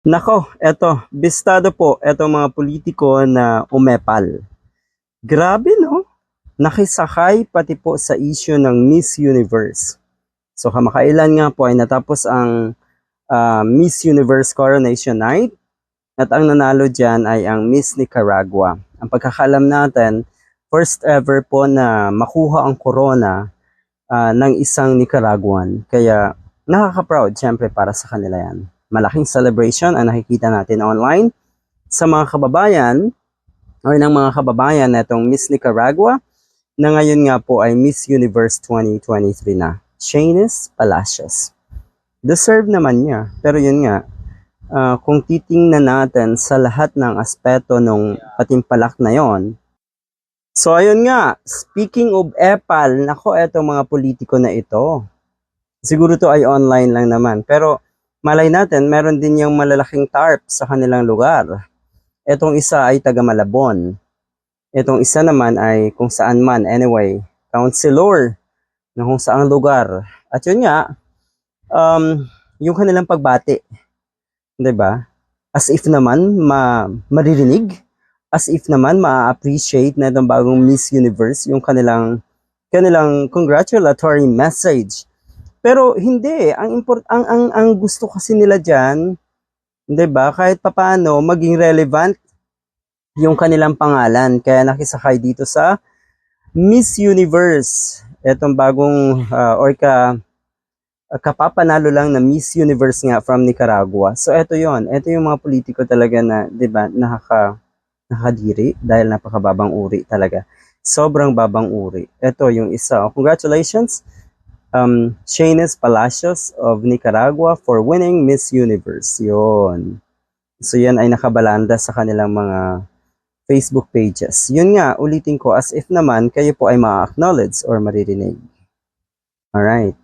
Nako, eto, bistado po, eto mga politiko na umepal. Grabe no? Nakisakay pati po sa issue ng Miss Universe. So kamakailan nga po ay natapos ang ah, Miss Universe Coronation Night at ang nanalo dyan ay ang Miss Nicaragua. Ang pagkakalam natin, first ever po na makuha ang corona ah, ng isang Nicaraguan. Kaya nakaka-proud syempre para sa kanila yan malaking celebration ang nakikita natin online sa mga kababayan or ng mga kababayan na Miss Nicaragua na ngayon nga po ay Miss Universe 2023 na. Shanice Palacios. Deserve naman niya. Pero yun nga, ah, kung titingnan natin sa lahat ng aspeto ng patimpalak na yon. So ayun nga, speaking of EPAL, nako etong mga politiko na ito. Siguro to ay online lang naman. Pero malay natin, meron din yung malalaking tarp sa kanilang lugar. Etong isa ay taga Malabon. Etong isa naman ay kung saan man, anyway, counselor na kung saang lugar. At yun nga, um, yung kanilang pagbati. ba? As if naman ma maririnig, as if naman ma-appreciate na itong bagong Miss Universe yung kanilang kanilang congratulatory message. Pero hindi, ang import ang ang ang gusto kasi nila diyan, 'di ba? Kahit papaano maging relevant yung kanilang pangalan. Kaya nakisakay dito sa Miss Universe. Etong bagong ah, or ka kapapanalo lang na Miss Universe nga from Nicaragua. So eto 'yon. Eto yung mga politiko talaga na, 'di ba, nakaka nakadiri dahil napakababang uri talaga. Sobrang babang uri. Ito yung isa. Congratulations um, Shanice Palacios of Nicaragua for winning Miss Universe. Yun. So yan ay nakabalanda sa kanilang mga Facebook pages. Yun nga, ulitin ko as if naman kayo po ay ma-acknowledge or maririnig. Alright.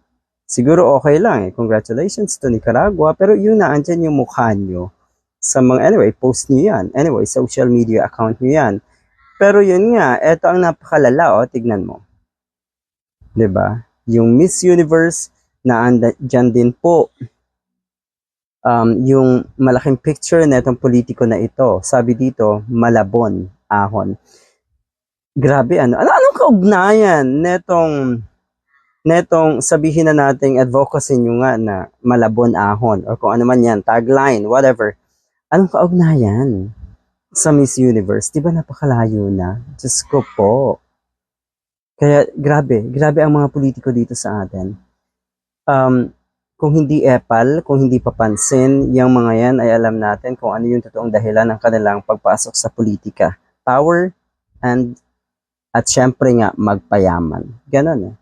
Siguro okay lang eh. Congratulations to Nicaragua. Pero yun na, andyan yung mukha nyo. Sa mga, anyway, post nyo yan. Anyway, social media account nyo yan. Pero yun nga, eto ang napakalala, oh, tignan mo. ba? Yung Miss Universe na andyan din po um, yung malaking picture na itong politiko na ito. Sabi dito, Malabon, Ahon. Grabe, ano? Ano anong kaugnayan netong netong sabihin na nating advocacy nyo nga na Malabon, Ahon or kung ano man yan, tagline, whatever. Anong kaugnayan sa Miss Universe? Di ba napakalayo na? Diyos ko po. Kaya grabe, grabe ang mga politiko dito sa atin. Um, kung hindi epal, kung hindi papansin, yung mga yan ay alam natin kung ano yung totoong dahilan ng kanilang pagpasok sa politika. Power and at syempre nga magpayaman. Ganon eh.